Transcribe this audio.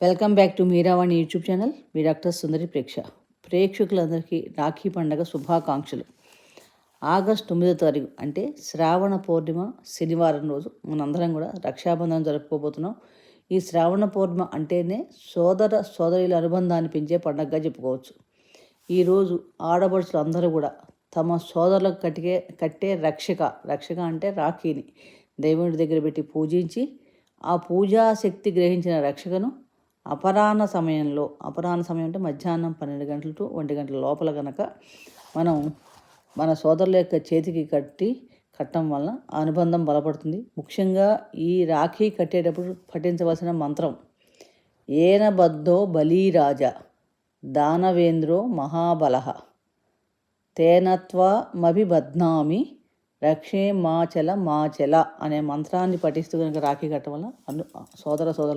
Welcome back to Meeravani YouTube channel. Me doctor Sundari ప్రేక్ష. ప్రేక్షకులందరికీ రాఖీ పండగ శుభాకాంక్షలు. ఆగస్ట్ తొమ్మిదో తారీఖు అంటే శ్రావణ పౌర్ణిమ శనివారం రోజు మనందరం కూడా రక్షాబంధనం జరుపుకోబోతున్నాం. ఈ శ్రావణ పౌర్ణిమ అంటేనే సోదర సోదరుల అనుబంధాన్ని పెంచే పండగగా చెప్పుకోవచ్చు. ఈరోజు ఆడపడుచులు అందరూ కూడా తమ సోదరులకు కట్టికే కట్టే రక్షక రక్షక అంటే రాఖీని దేవుడి దగ్గర పెట్టి పూజించి ఆ పూజా శక్తి గ్రహించిన రక్షకను అపరాహ్న సమయంలో అపరాహ్న సమయం అంటే మధ్యాహ్నం పన్నెండు గంటల టు ఒంటి గంటల లోపల కనుక మనం మన సోదరుల యొక్క చేతికి కట్టి కట్టడం వలన అనుబంధం బలపడుతుంది. ముఖ్యంగా ఈ రాఖీ కట్టేటప్పుడు పఠించవలసిన మంత్రం ఏనబద్ధో బలీరాజ దానవేంద్రో మహాబల తేనత్వమభిబధ్నామి రక్షే మాచల మాచల అనే మంత్రాన్ని పఠిస్తూ కనుక రాఖీ కట్టడం వల్ల అను సోదర సోదరులు